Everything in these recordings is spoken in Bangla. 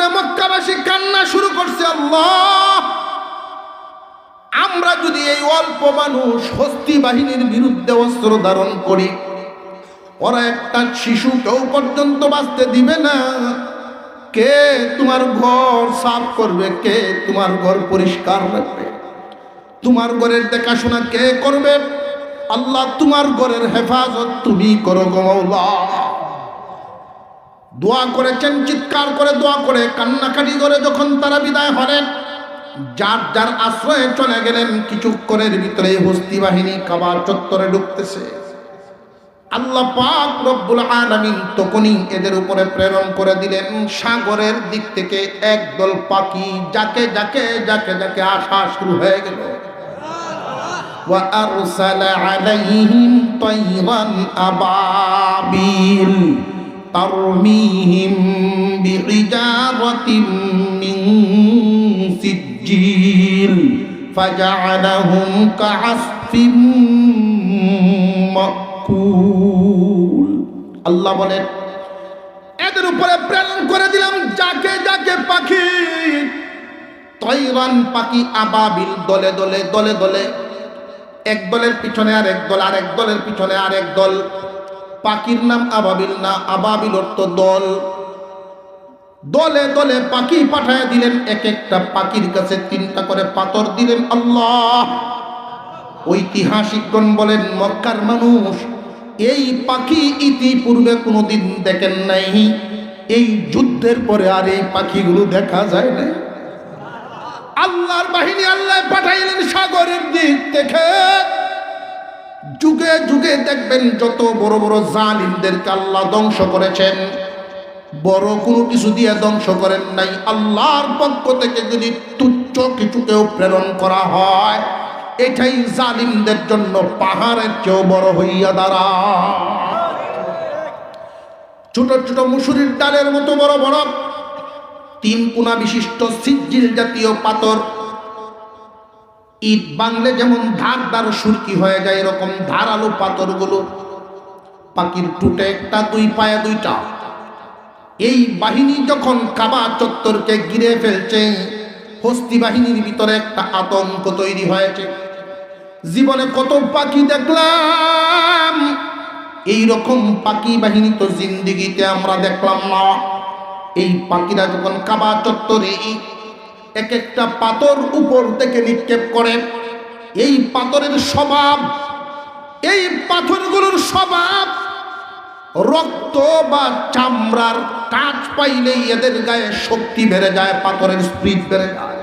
করে মক্কাবাসী কান্না শুরু করছে, আল্লাহ! আমরা যদি এই অল্প মানুষ হস্তি বাহিনীর বিরুদ্ধে অস্ত্র ধারণ করি, ওরা একটা শিশু কেউ পর্যন্ত বাঁচতে দিবে না। কে তোমার ঘর সাফ করবে, কে তোমার ঘর পরিষ্কার রাখবে? তোমার ঘরের দেখাশোনা কে করবে? আল্লাহ তোমার ঘরের হেফাজত তুমি করো গো মৌলা দোয়া করেছেন চিৎকার করে দোয়া করে কান্নাকাটি করে যখন তারা বিদায় হলেন যার যার আশ্রয়ে চলে গেলেন কিছুক্ষণের ভিতরে হস্তি বাহিনী কাবার চত্বরে ঢুকতেছে আল্লাহ পাক রব্বুল আলামিন তখনই এদের উপরে প্রেরণ করে দিলেন সাগরের দিক থেকে একদল পাখি যাকে যাকে যাকে যাকে আসা শুরু হয়ে গেল وأرسل عليهم طيرا أبابيل ترميهم بحجارة من سجيل فجعلهم كعصف মাকুল আল্লাহ বলেন এদের উপরে প্রেরণ করে দিলাম যাকে যাকে পাখি তৈরান পাখি আবাবিল দলে দলে দলে দলে এক দলের পিছনে আর এক দল আর এক দলের পিছনে আর এক দল পাখির নাম আবাবিল না, আবাবিল অর্থ দল। দলে দলে পাখি পাঠায় দিলেন এক একটা পাখির কাছে তিনটা করে পাথর দিলেন আল্লাহ। ঐতিহাসিকগণ বলেন, মক্কার মানুষ এই পাখি ইতিপূর্বে কোনোদিন দেখেন নাই। এই যুদ্ধের পরে আর এই পাখিগুলো দেখা যায় না আল্লাহর বাহিনী আল্লাহ পাঠাইলেন সাগরের দিক থেকে। যুগে যুগে দেখবেন যত বড় বড় জালিমদেরকে আল্লাহ ধ্বংস করেছেন, বড় কোনো কিছু দিয়ে ধ্বংস করেন নাই। আল্লাহর পক্ষ থেকে যদি তুচ্ছ কিছুকেও প্রেরণ করা হয়, এটাই জালিমদের জন্য পাহাড়ের চেয়েও বড় হইয়া দাঁড়া। ছোট ছোট মুসুরির ডালের মতো বড় বড়, তিন কোনা বিশিষ্ট সিজ্জিল জাতীয় পাথর ইট বাংলে যেমন ধার ধার সুরকি হয়ে যায়, এরকম ধারালো পাথরগুলো পাখির টুটে একটা, দুই পায়া দুইটা। এই বাহিনী যখন কাবা চত্বরকে ঘিরে ফেলছে, হস্তি বাহিনীর ভিতরে একটা আতঙ্ক তৈরি হয়েছে। জীবনে কত পাখি দেখলাম এই রকম পাখি বাহিনী তো জিন্দিগিতে আমরা দেখলাম না। এই পাখিরা যখন কাবা চত্বরে এক একটা পাথর উপর থেকে নিক্ষেপ করে এই পাথরের স্বভাব, এই পাথরগুলোর স্বভাব রক্ত বা চামড়ার কাজ পাইলেই এদের গায়ে শক্তি বেড়ে যায়, পাথরের স্পিড বেড়ে যায়।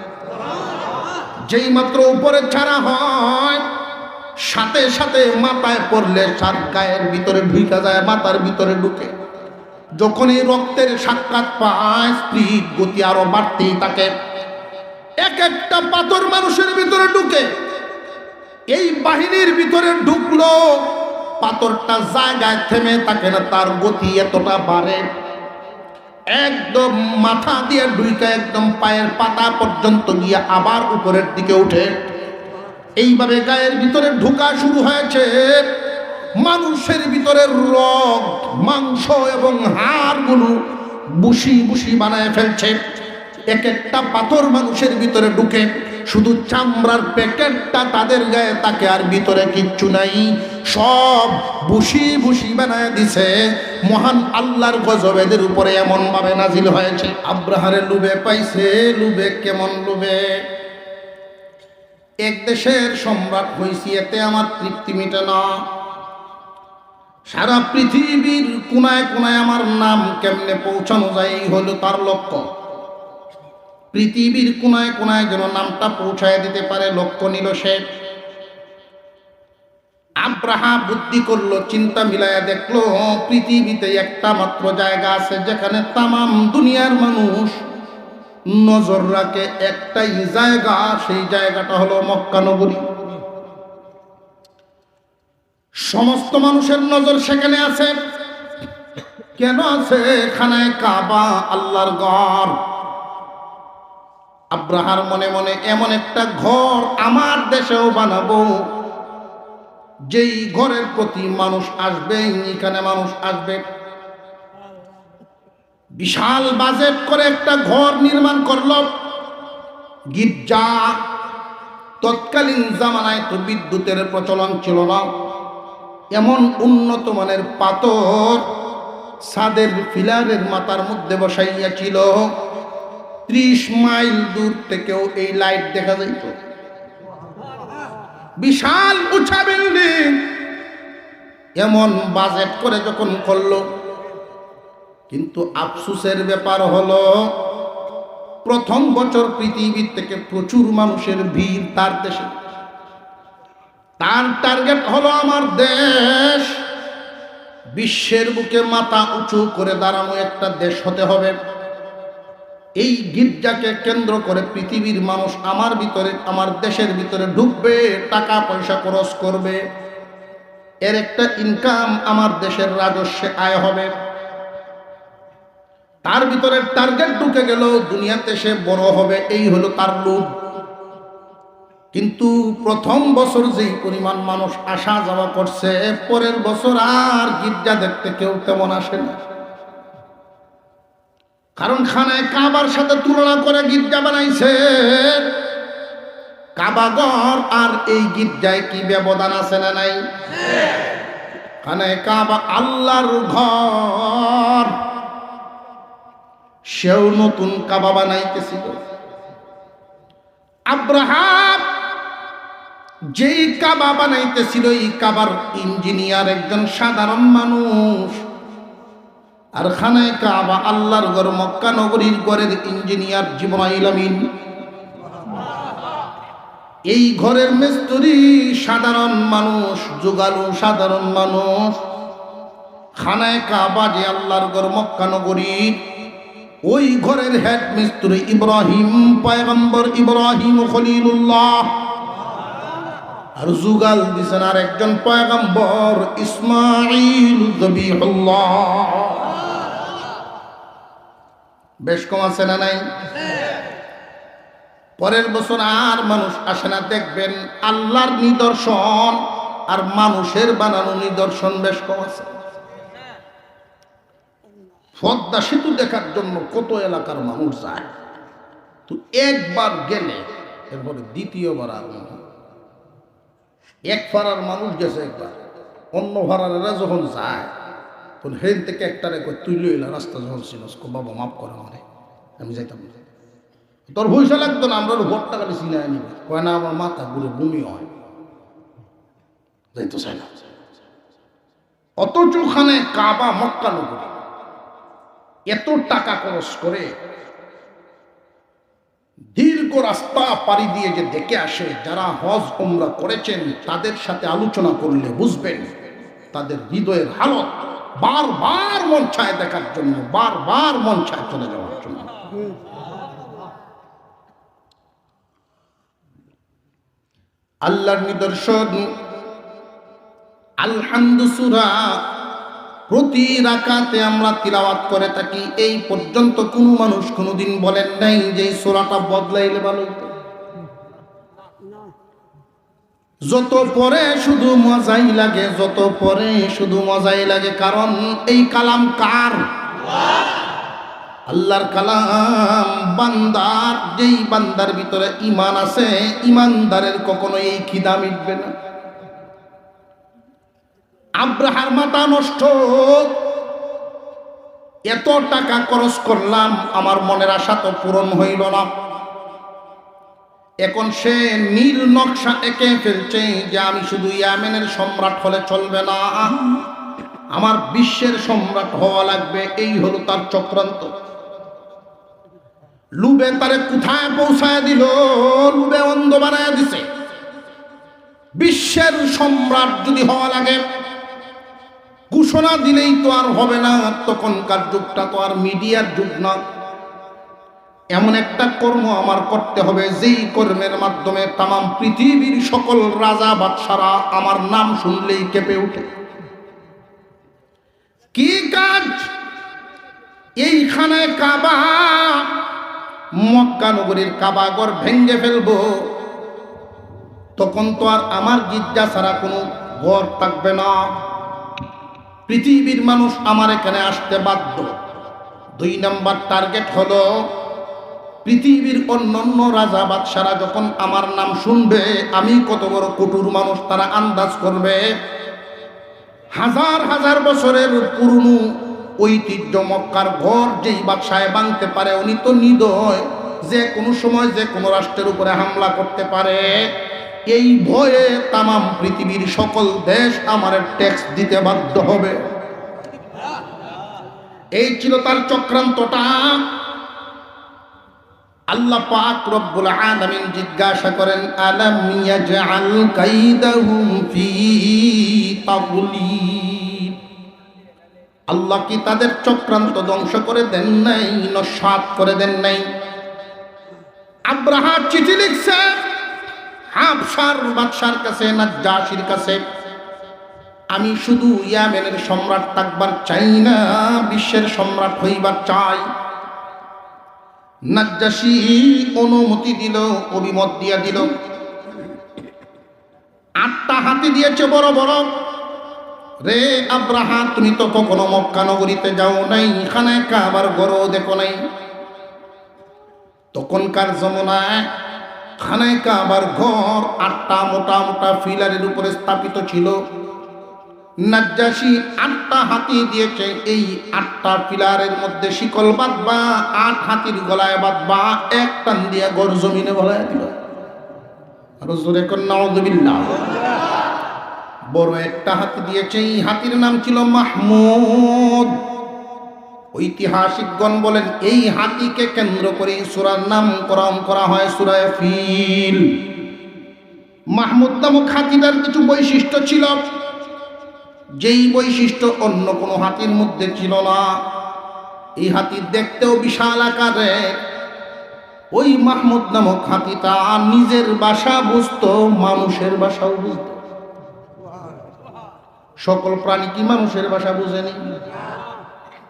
যেই মাত্র উপরে ছাড়া হয়, সাথে সাথে মাথায় পড়লে সাত গায়ের ভিতরে ঢুকা যায়, মাথার ভিতরে ঢুকে। যখন এই রক্তের সাক্ষাৎ পায়, স্পিড গতি আরও বাড়তেই থাকে। এক একটা পাথর মানুষের ভিতরে ঢুকে। এই বাহিনীর ভিতরে ঢুকলো, পাথরটা জায়গায় থেমে থাকে না, তার গতি এতটা বাড়ে। একদম মাথা দিয়ে ঢুইকা একদম পায়ের পাতা পর্যন্ত গিয়ে আবার উপরের দিকে উঠে। এইভাবে গায়ের ভিতরে ঢোকা শুরু হয়েছে। মানুষের ভিতরে রক মাংস এবং হাড়গুলো বুসি বুসি বানায় ফেলছে। এক একটা পাথর মানুষের ভিতরে ঢুকে, শুধু চামড়ার প্যাকেটটা তাদের গায়ে, তাকে আর ভিতরে কিচ্ছু নাই। সব বুসি বুসি বানায় দিছে। মহান আল্লাহর গজবেদের উপরে এমন ভাবে নাজিল হয়েছে। আব্রাহারে লুবে পাইছে লুবে কেমন লুবে এক দেশের সম্রাট হয়েছি এতে আমার তৃপ্তি মিটে না। সারা পৃথিবীর কোনায় কোনায় আমার নাম কেমনে পৌঁছানো যায়, এই হলো তার লক্ষ্য। পৃথিবীর কোনায় কোনায় যেন নামটা পৌঁছায় দিতে পারে, লক্ষ্য নিল সে। আব্রাহা বুদ্ধি করল, চিন্তা মিলায়া দেখল, পৃথিবীতে একটা মাত্র জায়গা আছে, যেখানে তামাম দুনিয়ার মানুষ নজর রাখে, একটাই জায়গা, সেই জায়গাটা হলো মক্কা নগরী। সমস্ত মানুষের নজর সেখানে আছে। কেন আছে? এখানে কাবা, আল্লাহর ঘর। আব্রাহার মনে মনে এমন একটা ঘর আমার দেশেও বানাবো। যেই ঘরের প্রতি মানুষ আসবে, এখানে মানুষ আসবে। বিশাল বাজেট করে একটা ঘর নির্মাণ করল। গির্জা, তৎকালীন জামানায় তো বিদ্যুতের প্রচলন ছিল না। এমন উন্নত মানের পাথর সাদের ফিলারের মাথার মধ্যে বসাইয়াছিল ত্রিশ মাইল দূর থেকেও এই লাইট দেখা যাইত। বিশাল উঁচা বিল্ডিং। এমন বাজেট করে যখন করল, কিন্তু আফসুসের ব্যাপার হলো, প্রথম বছর পৃথিবীর থেকে প্রচুর মানুষের ভিড় তার দেশে। তার টার্গেট হলো আমার দেশ। বিশ্বের বুকে মাথা উঁচু করে দাঁড়ানো একটা দেশ হতে হবে। এই গির্জাকে কেন্দ্র করে পৃথিবীর মানুষ আমার ভিতরে, আমার দেশের ভিতরে ঢুকবে, টাকা পয়সা খরচ করবে। এর একটা ইনকাম আমার দেশের রাজস্বে আয় হবে। তার ভিতরে টার্গেট ঢুকে গেল দুনিয়াতে সে বড় হবে, এই হলো তার লোভ। কিন্তু প্রথম বছর যেই পরিমাণ মানুষ আসা যাওয়া করছে, পরের বছর আর গির্জা দেখতে কেউ তেমন আসে না। কারণ খানায় কাবার সাথে তুলনা করে গির্জা বানাইছে। কাবাগর আর এই গির্জায় কি ব্যবধান আছে না নাই? খানায় কাবা আল্লাহর ঘর। সেও নতুন কাবা বানাইতেছিল। আব্রাহাম যেই কাবা বানাইতেছিল, এই কাবার ইঞ্জিনিয়ার একজন সাধারণ মানুষ। আর খানায় কাবা, আল্লাহর ঘর, মক্কা নগরীর ঘরের ইঞ্জিনিয়ার জিবরাইল আমিন। এই ঘরের মিস্ত্রি সাধারণ মানুষ, যুগালু সাধারণ মানুষ। খানায় কাবা যে আল্লাহর ঘর, মক্কা নগরীর ওই ঘরের হেড মিস্ত্রি ইব্রাহিম, পয়গম্বর ইব্রাহিম খলিলুল্লাহ। আর যুগাল দিছেন আর একজন পয়গম্বর ইসমাইল জবিহুল্লাহ। বেশ কম আছে না নাই? পরের বছর আর মানুষ আসে না, দেখবেন আল্লাহর নিদর্শন আর মানুষের বানানো নিদর্শন বেশ কম আছে। পদ্মা সেতু দেখার জন্য কত এলাকার মানুষ যায়? তো একবার গেলে, এরপরে দ্বিতীয়বার আর এক ফাড়ার মানুষ গেছে একবার, অন্য ভাড়ারেরা যখন যায় তখন হেন থেকে একটা রেখে তুই লইলা রাস্তা যখন ছিল বাবা মাফ করে আমারে, আমি যাইতাম না। তোর পয়সা লাগতো না, আমরা ভোটটা খালি চিনাই নিবে। কয় না, আমার মাথা ঘুরে বমি হয়। যাইতো চাই না অথচ ওখানে কাবা মক্কা নগরী। এত টাকা খরচ করে দীর্ঘ রাস্তা পাড়ি দিয়ে যে দেখে আসে, যারা হজ ওমরা করেছেন, তাদের সাথে আলোচনা করলে বুঝবেন, তাদের হৃদয়ের হালত বারবার মন চায় দেখার জন্য, বারবার মন চায় চলে যাওয়ার জন্য আল্লাহর নিদর্শন, আলহামদু সুরা, প্রতি রাকাতে আমরা তিলাওয়াত করে থাকি এই পর্যন্ত কোনো মানুষ কোনোদিন বলেন নাই যে এই সোরাটা বদলাইলে ভালো হইতো। যত পরে শুধু মজাই লাগে, যত পরে শুধু মজাই লাগে, কারণ এই কালাম কার? আল্লাহর কালাম বান্দার, যেই বান্দার ভিতরে ইমান আছে ইমানদারের কখনো এই খিদা মিটবে না। আব্রাহার মাথা নষ্ট। এত টাকা খরচ করলাম, আমার মনের আশা তো পূরণ হইল না। এখন সে নীল নকশা এঁকে ফেলছে যে আমি শুধু ইয়ামেনের সম্রাট হলে চলবে না। আমার বিশ্বের সম্রাট হওয়া লাগবে, এই হলো তার চক্রান্ত। লুবে তারে কোথায় পৌঁছায় দিল? লুবে অন্ধ বানায় দিছে। বিশ্বের সম্রাট যদি হওয়া লাগে, ঘোষণা দিলেই তো আর হবে না। তখনকার যুগটা তো আর মিডিয়ার যুগ না। এমন একটা কর্ম আমার করতে হবে, যেই কর্মের মাধ্যমে তাম পৃথিবীর সকল রাজা বাদশারা আমার নাম শুনলেই কেঁপে ওঠে। কি কাজ? এইখানে কাবা, মক্কা নগরীর কাবাগর ভেঙ্গে ফেলব। তখন তো আর আমার গির্জা ছাড়া কোনো ঘর থাকবে না। পৃথিবীর মানুষ আমার এখানে আসতে বাধ্য। দুই নম্বর টার্গেট হলো পৃথিবীর অন্যান্য রাজা বাদশারা যখন আমার নাম শুনবে, আমি কত বড় কটুর মানুষ তারা আন্দাজ করবে। হাজার হাজার বছরের পুরনো ঐতিহ্য মক্কার ঘর যেই বাদশায় বাঁধতে পারে, উনি তো নিদয়, যে কোনো সময় যে কোনো রাষ্ট্রের উপরে হামলা করতে পারে। এই ভয়ে তামাম পৃথিবীর সকল দেশ আমার ট্যাক্স দিতে বাধ্য হবে। এই ছিল তার চক্রান্তটা। আল্লাহ পাক রব্বুল আলামিন জিজ্ঞাসা করেন, আলাম ইয়াজআল কাইদাহুম ফি তাগলিব আল্লাহ কি তাদের চক্রান্ত ধ্বংস করে দেন নাই, নস্বাত করে দেন নাই? আব্রাহা চিঠি লিখছে হাবসার বাদশার কাছে, নাজ্জাসির কাছে, আমি শুধু ইয়ামেনের সম্রাট থাকবার চাই না, বিশ্বের সম্রাট হইবার চাই। নাজ্জাসি অনুমতি দিল, অভিমত দিয়া দিল। আটটা হাতি দিয়েছে বড় বড়। রে আব্রাহা, তুমি তো কখনো মক্কা নগরীতে যাও নাই, এখানে কাবার গরও দেখো নাই। তখনকার জমনায় খানায় কাবার ঘর আটটা মোটা মোটা ফিলারের উপরে স্থাপিত ছিল। নাজ্জাসী আটটা হাতি দিয়েছে, এই আটটা পিলারের মধ্যে শিকল বাঁধবা, আট হাতির গলায় বাঁধবা, এক টান দিয়ে গড় জমিনে বলায় দিল। আরও জোরে কন্যা বড় একটা হাতি দিয়েছে, এই হাতির নাম ছিল মাহমুদ। ঐতিহাসিকগণ বলেন, এই হাতিকে কেন্দ্র করে সুরার নামকরণ করা হয় সুরায় ফিল। মাহমুদ নামক হাতিটার কিছু বৈশিষ্ট্য ছিল যেই বৈশিষ্ট্য অন্য কোনো হাতির মধ্যে ছিল না। এই হাতি দেখতেও বিশাল আকারে ওই মাহমুদ নামক হাতিটা নিজের বাসা বুঝত, মানুষের বাসাও বুঝত। সকল প্রাণী কি মানুষের বাসা বুঝেনি?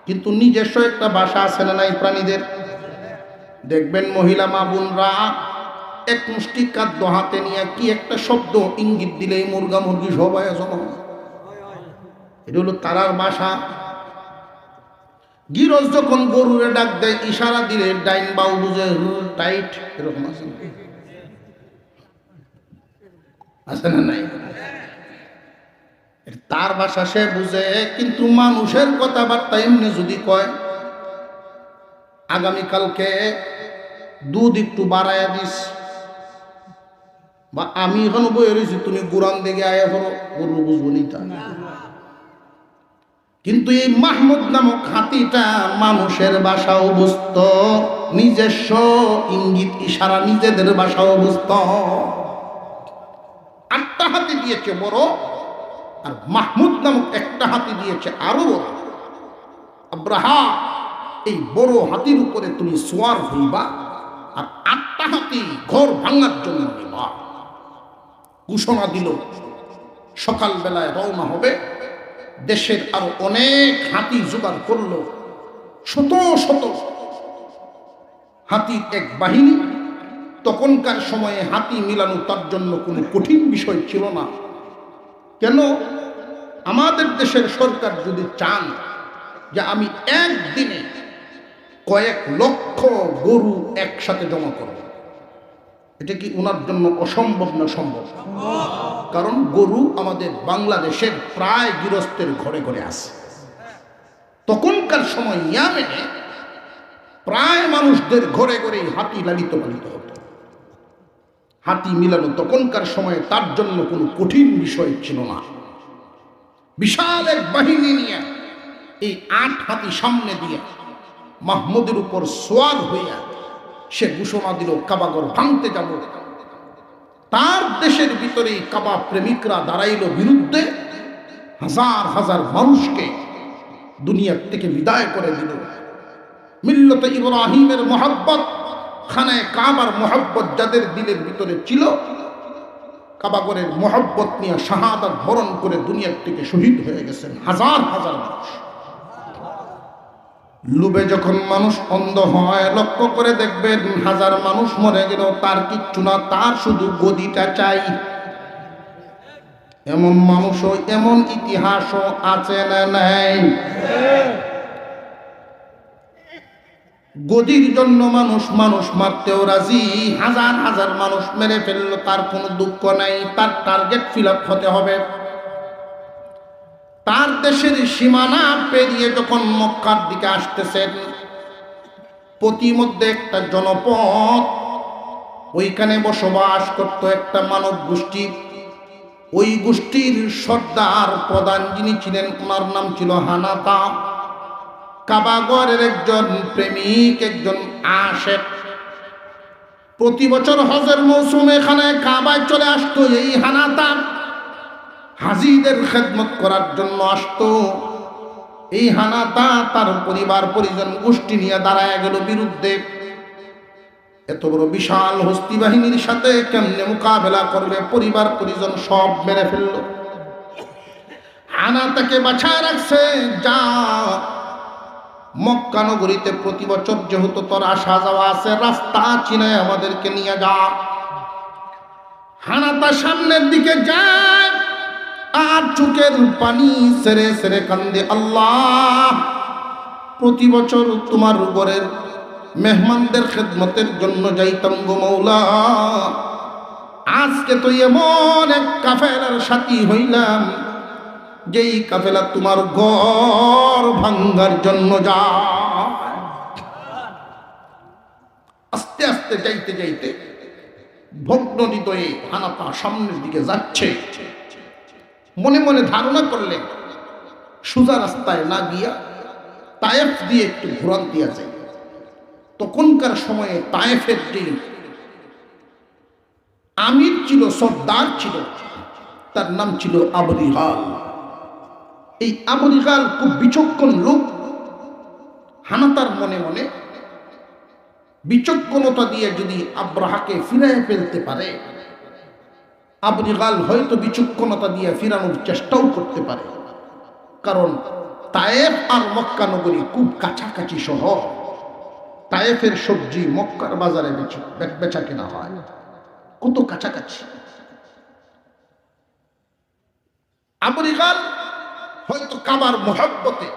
কিন্তু নিজস্ব একটা বাসা আছে না নাই প্রাণীদের? দেখবেন মহিলা মা বোনরা এক মুষ্টি কাদ্য হাতে নিয়ে কি একটা শব্দ ইঙ্গিত দিলেই মুরগা মুরগি সবাই জমা এটা হলো তারার বাসা। গিরজ যখন গরুরে ডাক দেয়, ইশারা দিলে ডাইন বাউ বুঝে টাইট এরকম আছে? আছে না নাই? তার ভাষা সে বুঝে, কিন্তু মানুষের কথাবার্তা এমনি যদি কয়, আগামীকালকে দুধ একটু বাড়াইয়া দিস। বা আমি এখন বই রয়েছি, তুমি গুরান দিকে আয়া করো, গরু বুঝব নি তা। কিন্তু এই মাহমুদ নামক হাতিটা মানুষের ভাষাও বুঝত, নিজস্ব ইঙ্গিত, ইশারা নিজেদের ভাষাও বুঝত। আটটা হাতি দিয়েছে বড়, আর মাহমুদ নামক একটা হাতি দিয়েছে আরও বড়। আব্রাহা এই বড় হাতির উপরে তুমি সোয়ার হইবা, আর আটটা হাতি ঘর ভাঙার জন্য নিবা। ঘোষণা দিল, সকালবেলায় রওনা হবে। দেশের আরও অনেক হাতি জোগাড় করল। শত শত হাতির এক বাহিনী। তখনকার সময়ে হাতি মিলানো তার জন্য কোনো কঠিন বিষয় ছিল না। কেন? আমাদের দেশের সরকার যদি চান যে আমি একদিনে কয়েক লক্ষ গরু একসাথে জমা করব এটা কি ওনার জন্য অসম্ভব না সম্ভব? কারণ গরু আমাদের বাংলাদেশের প্রায় গৃহস্থের ঘরে ঘরে আছে। তখনকার সময় ইয়ামেনে প্রায় মানুষদের ঘরে ঘরে হাতি লালিত পালিত হতো। হাতি মিলানো তখনকার সময়ে তার জন্য কোনো কঠিন বিষয় ছিল না। বিশাল এক বাহিনী নিয়ে এই আট হাতি সামনে দিয়ে মাহমুদের উপর সোয়ার হইয়া সে ঘোষণা দিল, কাবাগর ভাঙতে যাব। তার দেশের ভিতরে কাবা প্রেমিকরা দাঁড়াইল বিরুদ্ধে। হাজার হাজার মানুষকে দুনিয়ার থেকে বিদায় করে দিল। মিল্লত ইব্রাহিমের মহাব্বত খানায় কাবার মহাব্বত যাদের দিলের ভিতরে ছিল, কাবাগরের মহাব্বত নিয়ে শাহাদাত বরণ করে দুনিয়ার থেকে শহীদ হয়ে গেছেন হাজার হাজার মানুষ। লুবে যখন মানুষ অন্ধ হয়, লক্ষ্য করে দেখবেন হাজার মানুষ মরে গেল, তার কিচ্ছু না, তার শুধু গদিটা চাই। এমন মানুষও, এমন ইতিহাসও আছে না নাই? গদির জন্য মানুষ মানুষ মারতেও রাজি। হাজার হাজার মানুষ মেরে ফেলল, তার কোনো দুঃখ নাই। তার টার্গেট ফিল হতে হবে। তার দেশের সীমানা পেরিয়ে যখন মক্কার দিকে আসতেছেন প্রতিমধ্যে একটা জনপদ, ওইখানে বসবাস করত একটা মানব গোষ্ঠী। ওই গোষ্ঠীর সর্দার প্রধান যিনি ছিলেন, ওনার নাম ছিল হানাতা কাবাগরের একজন প্রেমিক, একজন আশেক। প্রতি বছর হজের মৌসুমে এখানে কাবায় চলে আসতো এই হানাতা হাজিদের খেদমত করার জন্য আসতো। এই হানাতা তার পরিবার, পরিজন, গোষ্ঠী নিয়ে দাঁড়ায় গেল বিরুদ্ধে। এত বড় বিশাল হস্তি বাহিনীর সাথে কেমনে মোকাবেলা করবে? পরিবার, পরিজন সব মেরে ফেলল। হানা তাকে বাছায় রাখছে। যা মক্কা নগরীতে প্রতি বছর যেহেতু তোর আসা যাওয়া আছে, রাস্তা চিনায় আমাদেরকে নিয়ে যা। হানাতা সামনের দিকে যায়। আর চোখের পানি সেরে সেরে কান্দে, আল্লাহ, প্রতি বছর তোমার ঘরের মেহমানদের খেদমতের জন্য যাইতাম গো মৌলা আজকে তো এমন এক কাফেলার সাথী হইলাম, যেই কাফেলা তোমার ঘর ভাঙ্গার জন্য যা আস্তে আস্তে যাইতে যাইতে ভগ্ন হৃদয়ে হানাপা সামনের দিকে যাচ্ছে। মনে মনে ধারণা করলেন সোজা রাস্তায় না গিয়া তায়েফ দিয়ে একটু ঘোরান দিয়া যায়। তখনকার সময়ে তায়েফের যে আমির ছিল, সর্দার ছিল, তার নাম ছিল আবরিহাল এই আবরিহাল খুব বিচক্ষণ লোক। হানাতার মনে মনে বিচক্ষণতা দিয়ে যদি আব্রাহাকে ফিরায় ফেলতে পারে আবরিগাল হয়তো বিচক্ষণতা দিয়ে ফিরানোর চেষ্টাও করতে পারে। কারণ তায়েফ আর মক্কা নগরী খুব কাছাকাছি শহর। তায়েফের সবজি মক্কার বাজারে বেচা কেনা হয়। কত কাছাকাছি। আবরিগাল হয়তো কাবার মহাব্বতে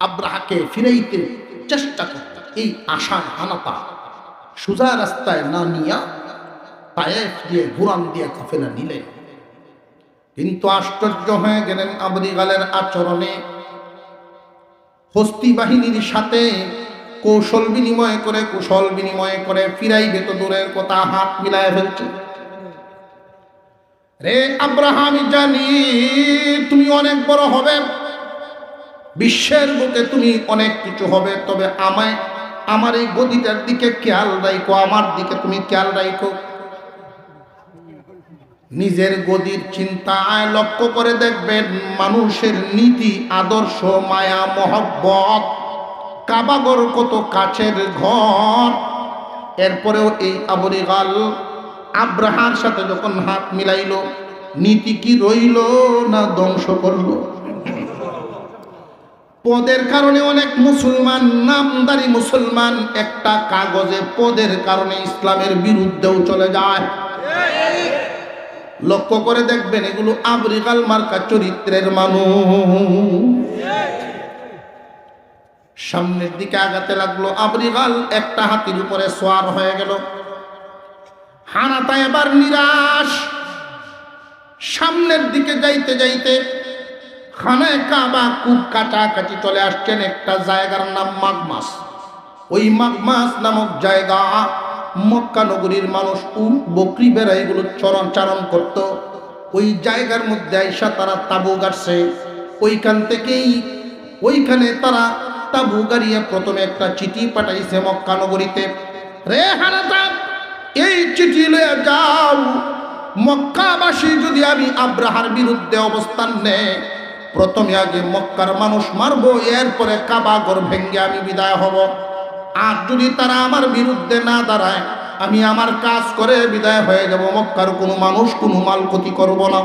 আব্রাহাকে ফিরাইতে চেষ্টা করত এই আশার হানাপা সোজা রাস্তায় না নিয়া তায়েফ দিয়ে ঘুরান দিয়ে কাফেলা নিলেন কিন্তু আশ্চর্য হয়ে গেলেন আবরিগালের আচরণে। হস্তি বাহিনীর সাথে কৌশল বিনিময় করে, কুশল বিনিময় করে ফিরাইবে তো দূরের কথা, হাত মিলায় ফেলছে। রে আব্রাহাম জানি, তুমি অনেক বড় হবে। বিশ্বের বুকে তুমি অনেক কিছু হবে, তবে আমায়, আমার এই গদিটার দিকে খেয়াল রাখো, আমার দিকে তুমি খেয়াল রাখো। নিজের গদির চিন্তায় লক্ষ্য করে দেখবেন মানুষের নীতি, আদর্শ, মায়া, মহব্বত। কাবাগর কত কাছের ঘর। এরপরেও এই আবরিগাল আব্রাহার সাথে যখন হাত মিলাইল, নীতি কি রইল না ধ্বংস করল? পদের কারণে অনেক মুসলমান, নামদারি মুসলমান, একটা কাগজে পদের কারণে ইসলামের বিরুদ্ধেও চলে যায়। লক্ষ্য করে দেখবেন এগুলো আবরিকাল মার্কা চরিত্রের মানুষ। সামনের দিকে আগাতে লাগল আবরিগাল একটা হাতির উপরে সোয়ার হয়ে গেল। হানাতা এবার নিরাশ। সামনের দিকে যাইতে যাইতে খানায় কাবা খুব কাছাকাছি চলে আসছেন একটা জায়গার নাম মাগমাস। ওই মাগমাস নামক জায়গা মক্কা নগরীর মানুষ উট বকরি বেড়া এগুলো চরণ চারণ করত। ওই জায়গার মধ্যে আইসা তারা তাবু গাড়ছে। ওইখান থেকেই, ওইখানে তারা তাবু গাড়িয়ে প্রথমে একটা চিঠি পাঠাইছে মক্কা নগরীতে। রে হানাতা এই চিঠি লয়ে যাও। মক্কাবাসী যদি আমি আব্রাহার বিরুদ্ধে অবস্থান নেয়, প্রথমে আগে মক্কার মানুষ মারবো, এরপরে কাবাগর ভেঙ্গে আমি বিদায় হব। আর যদি তারা আমার বিরুদ্ধে না দাঁড়ায়, আমি আমার কাজ করে বিদায় হয়ে যাব। মক্কার কোনো মানুষ কোনো মাল ক্ষতি করব না।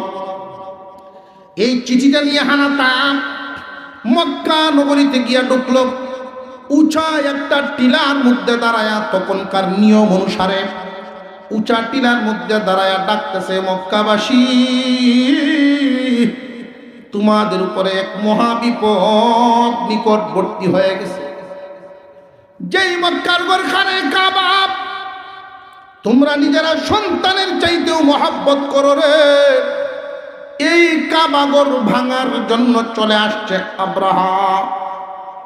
এই চিঠিটা নিয়ে হানাতা মক্কা নগরীতে গিয়া ঢুকল। উঁচা একটা টিলার মধ্যে দাঁড়ায়া তখনকার নিয়ম অনুসারে উঁচা টিলার মধ্যে দাঁড়ায়া ডাকতেছে, মক্কাবাসী, তোমাদের উপরে এক মহাবিপদ নিকটবর্তী হয়ে গেছে। যেই মক্কার গোরখানে কাবাব তোমরা নিজেরা সন্তানের চাইতেও মহাব্বত করো রে। এই কাবাগর ভাঙার জন্য চলে আসছে আব্রাহা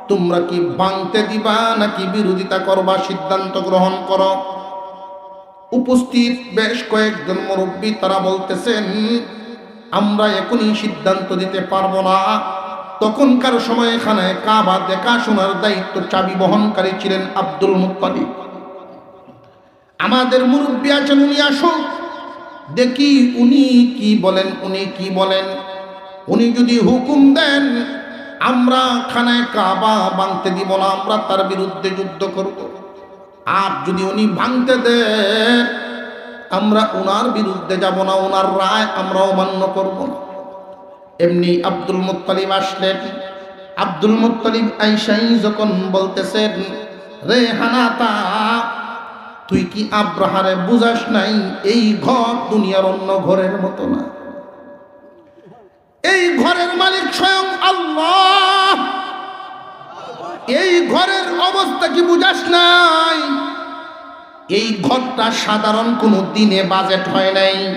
তোমরা কি ভাঙতে দিবা নাকি বিরোধিতা করবা সিদ্ধান্ত গ্রহণ করো। উপস্থিত বেশ কয়েকজন মুরব্বী তারা বলতেছেন, আমরা এখনই সিদ্ধান্ত দিতে পারব না। তখনকার সময় এখানে কাবা দেখাশোনার দায়িত্ব চাবি বহনকারী ছিলেন আব্দুল মুত্তালিব। আমাদের মুরব্বী আছেন উনি, আসুক। দেখি উনি কি বলেন, উনি কি বলেন। উনি যদি হুকুম দেন, আমরা খানায় কাবা ভাঙতে দিব না, আমরা তার বিরুদ্ধে যুদ্ধ করব। আর যদি উনি ভাঙতে দেন, আমরা ওনার বিরুদ্ধে যাব না ওনার রায় আমরা অমান্য করব না। এমনি আব্দুল মুত্তালিব আসলেন। আব্দুল মুত্তালিব আইসাই যখন বলতেছেন, রে হানাতা, তুই কি আব্রাহারে বুঝাস নাই? এই ঘর দুনিয়ার অন্য ঘরের মতো না। এই ঘরের মালিক স্বয়ং আল্লাহ। এই ঘরের অবস্থা কি বুঝাস নাই? এই ঘরটা সাধারণ কোনো দিনে বাজেট হয় নাই।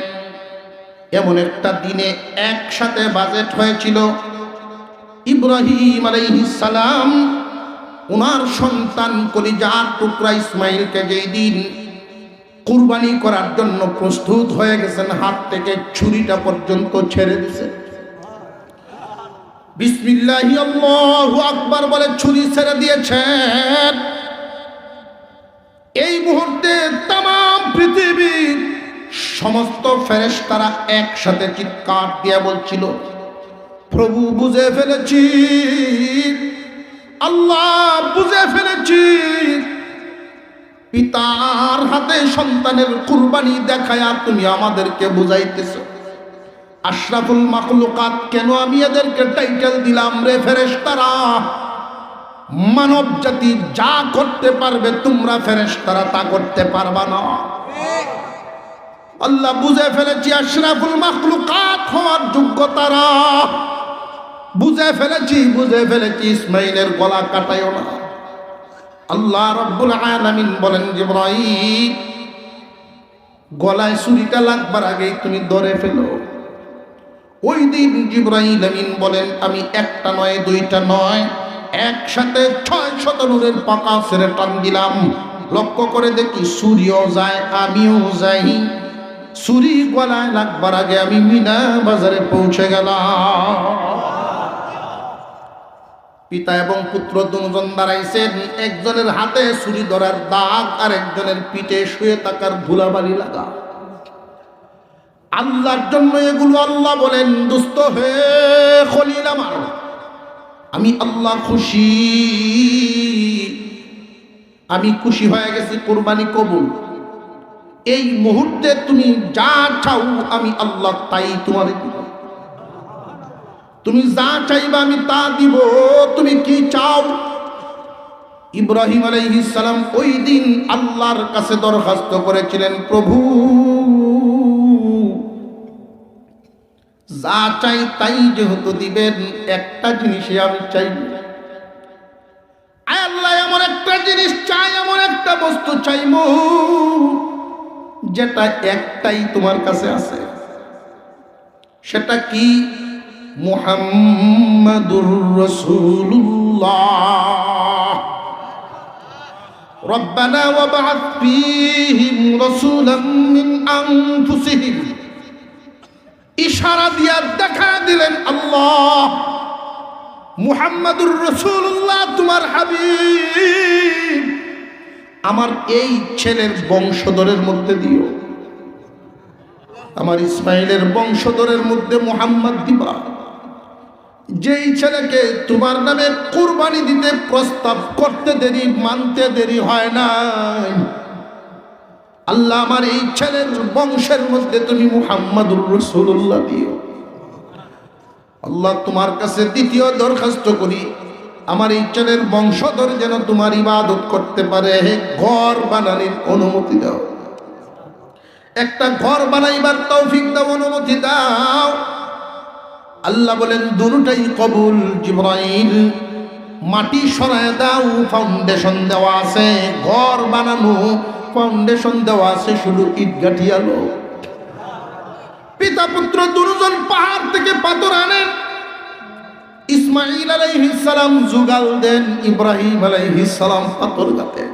এমন একটা দিনে একসাথে বাজেট হয়েছিল। ইব্রাহিম সালাম ওনার সন্তান কলিজার টুকরা ইসমাইলকে যেই দিন কুরবানি করার জন্য প্রস্তুত হয়ে গেছেন, হাত থেকে ছুরিটা পর্যন্ত ছেড়ে দিছে। বিসমিল্লাহি আল্লাহু আকবার বলে ছুরি ছেড়ে দিয়েছেন। এই মুহূর্তে তাম পৃথিবীর সমস্ত ফেরেশতারা একসাথে চিৎকার দিয়ে বলছিল, প্রভু বুঝে ফেলেছি, আল্লাহ বুঝে ফেলেছি। পিতার হাতে সন্তানের কুরবানি দেখায়া তুমি আমাদেরকে বুঝাইতেছ। আশরাফুল মাকলুকাত কেন আমি এদেরকে টাইটেল দিলাম রে ফেরেশতারা? মানব জাতি যা করতে পারবে তোমরা ফেরেশতারা তা করতে পারবা না। আল্লাহ বুঝে ফেলেছি আশরাফুল মাকলুকাত হওয়ার যোগ্যতারা। বুঝে ফেলেছি বুঝে ফেলেছি, ইসমাইলের গলা কাটাইও না। আল্লাহ রব্বুল আলামিন বলেন, জিব্রাইল, গলায় ছুরিটা লাগবার আগেই তুমি ধরে ফেলো। ওই দিন জিব্রাইল আমিন বলেন, আমি একটা নয়, দুইটা নয়, একসাথে ছয় শত নূরের পাকা ছেড়ে টান দিলাম। লক্ষ্য করে দেখি সূর্য যায়, আমিও যাই। ছুরি গলায় লাগবার আগে আমি মিনা বাজারে পৌঁছে গেলাম। পিতা এবং পুত্র দুজন দাঁড়াইছেন। একজনের হাতে ছুরি ধরার দাগ আর একজনের পিঠে শুয়ে থাকার ধুলাবালি লাগা। আল্লাহর জন্য এগুলো আল্লাহ বলেন, দুস্থ হে খলিল আমার, আমি আল্লাহ খুশি। আমি খুশি হয়ে গেছি, কোরবানি কবুল। এই মুহূর্তে তুমি যা চাও আমি আল্লাহ তাই তোমার তুমি যা চাইবা আমি তা দিব। তুমি কি চাও? ইব্রাহিম সালাম ওই দিন আল্লাহর কাছে দরখাস্ত করেছিলেন, প্রভু, যা চাই তাই যেহেতু দিবেন, একটা জিনিসই আমি চাই আল্লাহ, এমন একটা জিনিস চাই, এমন একটা বস্তু চাইমু যেটা একটাই তোমার কাছে আছে সেটা কি মুহাম্মাদুর রাসূলুল্লাহ ربنا وابعث فيهم رسولا من أنفسهم ইশারা দিয়া দেখা দিলেন আল্লাহ মুহাম্মাদুর রসুল্লাহ তোমার হাবিব আমার এই ছেলের বংশধরের মধ্যে দিও। আমার ইসমাইলের বংশধরের মধ্যে মোহাম্মদ দিবা। যেই ছেলেকে তোমার নামে কুরবানি দিতে প্রস্তাব করতে দেরি, মানতে দেরি হয় না আল্লাহ আমার এই ছেলের বংশের মধ্যে তুমি মুহাম্মাদুর রসুল্লাহ দিও। আল্লাহ তোমার কাছে দ্বিতীয় দরখাস্ত করি। আমার এই বংশধর যেন তোমার ইবাদত করতে পারে। ঘর বানানোর অনুমতি দাও। একটা ঘর বানাইবার তৌফিক দাও, অনুমতি দাও। আল্লাহ বলেন, দুটাই কবুল জিব্রাইল। মাটি সরায় দাও ফাউন্ডেশন দেওয়া আছে। ঘর বানানো ফাউন্ডেশন দেওয়া আছে, শুধু ইট গাঠিয়ালো পিতা পুত্র দুজন ইসমাইল আলাইহিস সালাম জুগাল দেন, ইব্রাহিম আলাইহিস সালাম পাথর গাতে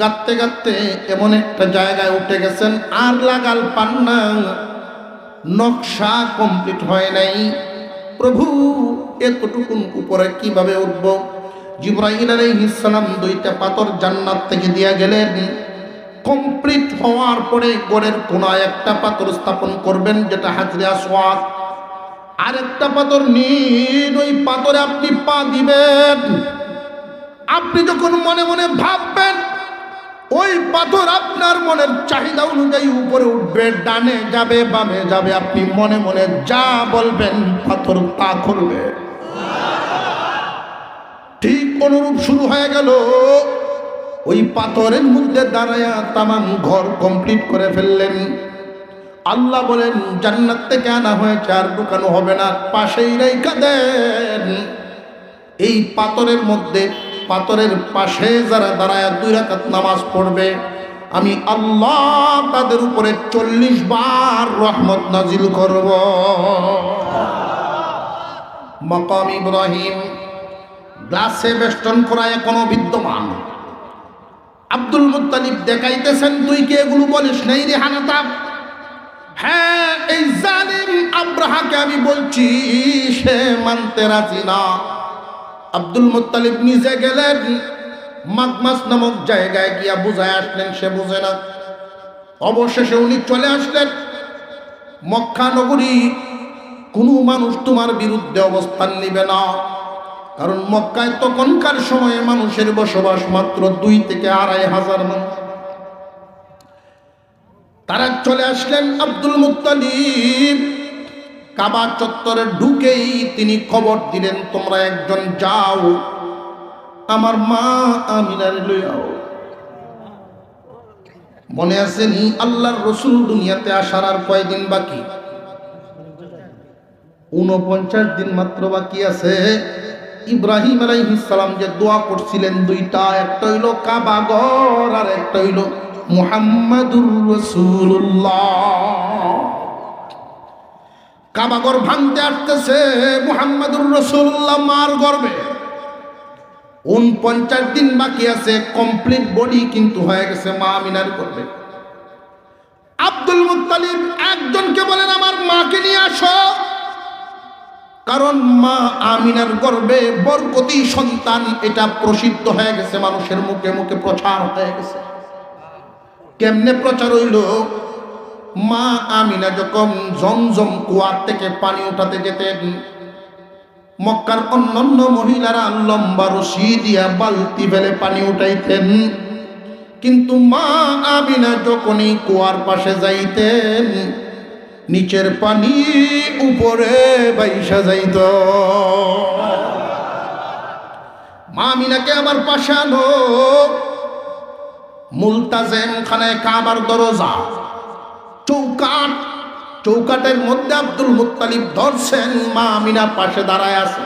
গাতে গাতে এমন একটা জায়গায় উঠে গেছেন, আর লাগাল পান না। নকশা কমপ্লিট হয় নাই। প্রভু, এতটুকুন উপরে কীভাবে উঠব? জিব্রাহিল আলাইহিস সালাম দুইটা পাথর জান্নাত থেকে দিয়া গেলেন। কমপ্লিট হওয়ার পরে গোড়ের কোনায় একটা পাথর স্থাপন করবেন, যেটা হাজরে আসওয়াদ আরেকটা পাথর নিন, ওই পাথরে আপনি পা দিবেন। আপনি যখন মনে মনে ভাববেন, ওই পাথর আপনার মনের চাহিদা অনুযায়ী উপরে উঠবে, ডানে যাবে, বামে যাবে, আপনি মনে মনে যা বলবেন পাথর তা করবে ঠিক অনুরূপ শুরু হয়ে গেল। ওই পাথরের মধ্যে দাঁড়ায়া তামাম ঘর কমপ্লিট করে ফেললেন। আল্লাহ বলেন, জান্নাত থেকে আনা হয়েছে আর ঢুকানো হবে না। পাশেই রেখা দেন। এই পাথরের মধ্যে, পাথরের পাশে যারা দাঁড়ায়, দুই রাকাত নামাজ পড়বে। আমি আল্লাহ তাদের উপরে চল্লিশ বার রহমত নাজিল করব। মকাম ইব্রাহিম, গ্লাসে বেষ্টন করা এখনও বিদ্যমান। আব্দুল মুত্তালিব দেখাইতেছেন, তুই কি এগুলো বলিস নেই রে হানাতাব? হ্যাঁ এই জালিম আব্রাহাকে আমি বলছি, সে মানতে রাজি না। আব্দুল মুত্তালিব নিজে গেলেন মাগমাস নামক জায়গায় গিয়া বুঝায় আসলেন, সে বুঝে না। অবশেষে উনি চলে আসলেন। মক্কা নগরী, কোনো মানুষ তোমার বিরুদ্ধে অবস্থান নিবে না। কারণ মক্কায় তখনকার সময়ে মানুষের বসবাস মাত্র দুই থেকে আড়াই হাজার মানুষ। তারা চলে আসলেন আব্দুল মুত্তালিব। কাবা চত্বরে ঢুকেই তিনি খবর দিলেন, তোমরা একজন যাও, আমার মা আমিনার লইয়াও মনে আছে নি, আল্লাহর রসুল দুনিয়াতে আসার আর কয়দিন বাকি? উনপঞ্চাশ দিন মাত্র বাকি আছে। ইব্রাহিম আলাইহিসালাম যে দোয়া করছিলেন দুইটা, একটা হইল কাবাগর আর একটা হইল মুহাম্মাদুর রসুল্লাহ কাবাগর ভাঙতে আসতেছে মুহাম্মাদুর রসুল্লাহ মার গর্বে। উনপঞ্চাশ দিন বাকি আছে কমপ্লিট বডি কিন্তু হয়ে গেছে মা আমিনার করবে আব্দুল মুত্তালিব একজনকে বলেন, আমার মাকে নিয়ে আসো। কারণ মা আমিনার গর্বে বরকতি সন্তান, এটা প্রসিদ্ধ হয়ে গেছে, মানুষের মুখে মুখে প্রচার হয়ে গেছে। কেমনে প্রচার হইল? মা আমিনা যখন জমজম কুয়ার থেকে পানি উঠাতে যেতেন, মক্কার অন্যান্য মহিলারা লম্বা রশি দিয়া বালতি ফেলে পানি উঠাইতেন। কিন্তু মা আমিনা যখনই কুয়ার পাশে যাইতেন, নিচের পানি উপরে বাইসা যাইত। মা আমিনাকে আমার পাশে আনো। মুলতাজেম খানে কাবার দরজা। চৌকাট চৌকাটের মধ্যে আব্দুল মুতালিব ধরছেন, মা আমিনা পাশে দাঁড়ায় আছে।